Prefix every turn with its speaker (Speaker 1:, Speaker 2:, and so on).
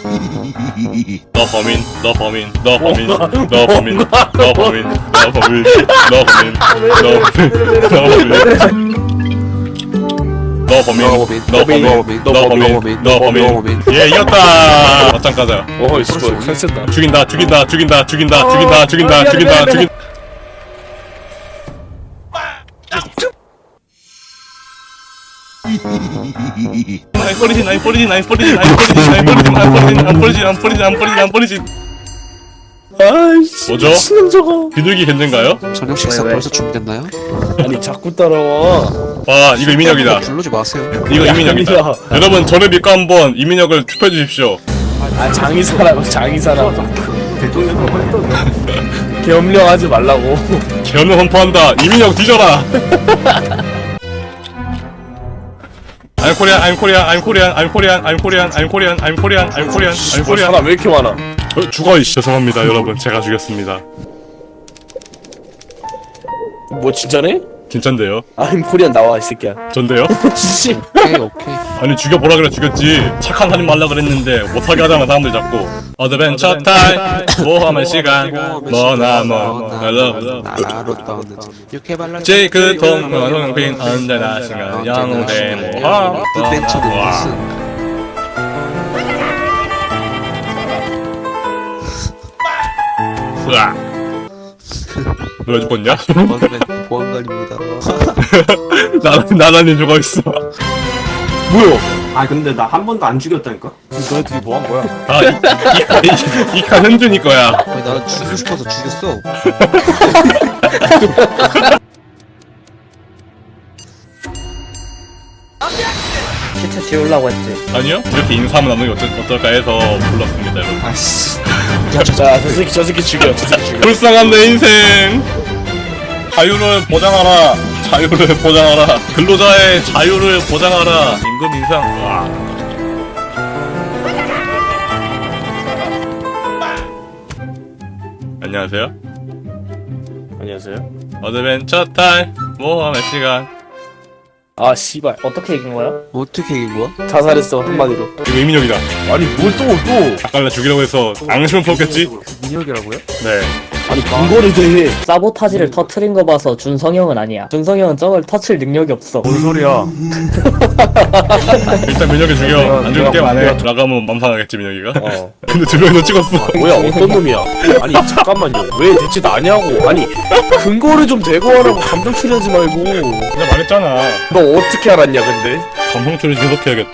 Speaker 1: 너 범인, 너 범인, 너 범인, 너 범인, 너 범인, 너 범인, 너 범인, 너 범인, 너 범인. 너 범인, 너 범인, 너 범인, 너 범인. 예, 이겼다. 맞짱 가자.
Speaker 2: 어뭐 컨셉다
Speaker 1: 죽인다, 죽인다, 죽인다, 죽인다, 죽인다, 죽인다, 죽인다, 죽인. 나 나이 버리지, 나이 버리지, 나이 버리지, 나이 버리지, 나이 버리지, 안 버리지, 안 버리지, 안 버리지, 안 버리지.
Speaker 2: 아이씨
Speaker 1: 뭐죠?
Speaker 2: 미친놈 저거
Speaker 1: 비둘기 괜찮가요?
Speaker 3: 저녁 식사 벌써 준비됐나요?
Speaker 2: 아니 자꾸 따라와
Speaker 1: 와, 이거 이민혁이다.
Speaker 3: 부르지 마세요.
Speaker 1: 이거 이민혁이다. 여러분, 저를 믿고 한번 이민혁을 투표해 주십시오.
Speaker 2: 아 장이사람 장이사람 겸령하지 말라고
Speaker 1: 개헌을 선포한다. 이민혁 뒤져라. I'm Korean, I'm Korean, I'm Korean, I'm Korean, I'm Korean, I'm Korean, I'm Korean, I'm Korean, I'm
Speaker 2: 뭐
Speaker 1: Korean.
Speaker 2: 사람 왜 이렇게 많아
Speaker 1: 어, 죽어, 이씨. 죄송합니다, 여러분. 제가 죽였습니다.
Speaker 2: 뭐 진짜네?
Speaker 1: 진짠데요?
Speaker 2: 아임 코리안 나와 이 새끼야
Speaker 1: 전데요?
Speaker 2: 씨
Speaker 3: 오케이 오케이.
Speaker 1: 아니 죽여보라 그래 죽였지. 착한 사람 말라 그랬는데 못하게 하잖아 사람들 자꾸. 어드벤처 타임 모험의 시간. 뭐나 뭐 헬로
Speaker 3: 나로 발랄.
Speaker 1: 제그 동문홍빈 언제나 시간. 영대 모험
Speaker 3: 어드벤처는
Speaker 1: 와.
Speaker 3: 무슨?
Speaker 1: 으아 왜 죽었냐?
Speaker 3: 보안관입니다.
Speaker 1: 나란히 죽어있어
Speaker 2: 뭐야
Speaker 4: 아 근데 나 한 번도 안 죽였다니까?
Speaker 2: 너희들이 뭐 한 거야
Speaker 1: 아이칸 현준이 거야
Speaker 3: 아니 나는 죽이고 싶어서 죽였어.
Speaker 5: 시체 지우려고 했지.
Speaker 1: 아니요 이렇게 인사하면 나는 어쩔, 어떨까 해서 불렀습니다 여러분
Speaker 3: 아씨.
Speaker 2: 자 저 새끼 저 새끼 죽여 저 새끼 죽여
Speaker 1: 불쌍한 내 인생 자유를 보장하라 자유를 보장하라. 근로자의 자유를 보장하라. 임금 인상. 와. 안녕하세요.
Speaker 2: 안녕하세요.
Speaker 1: 어드벤처 타임 모험의 시간.
Speaker 2: 아 씨발.
Speaker 5: 어떻게 이긴 거야?
Speaker 3: 어떻게 이긴 거야?
Speaker 2: 자살했어 한마디로.
Speaker 1: 이거 이민혁이다.
Speaker 2: 아니 뭘 또 또.
Speaker 1: 아까 나 죽이려고 해서 앙심을 풀었겠지?
Speaker 3: 민혁이라고요?
Speaker 1: 네
Speaker 2: 아니 근거를 대해.
Speaker 5: 사보타지를 터트린 거 봐서 준성형은 아니야. 준성형은 저걸 터칠 능력이 없어.
Speaker 2: 뭔 소리야?
Speaker 1: 일단 민혁이 죽여 안 죽을 게임 안해 나가면 맘상하겠지 민혁이가?
Speaker 2: 어.
Speaker 1: 근데 두 명이서 찍었어.
Speaker 2: 뭐야 어떤 놈이야? 아니 잠깐만요. 왜 대체 나냐고. 아니 근거를 좀 대고 하라고 감정 처리하지 말고.
Speaker 1: 그냥 말했잖아.
Speaker 2: 너 어떻게 알았냐 근데?
Speaker 1: 감성 처리 계속해야겠다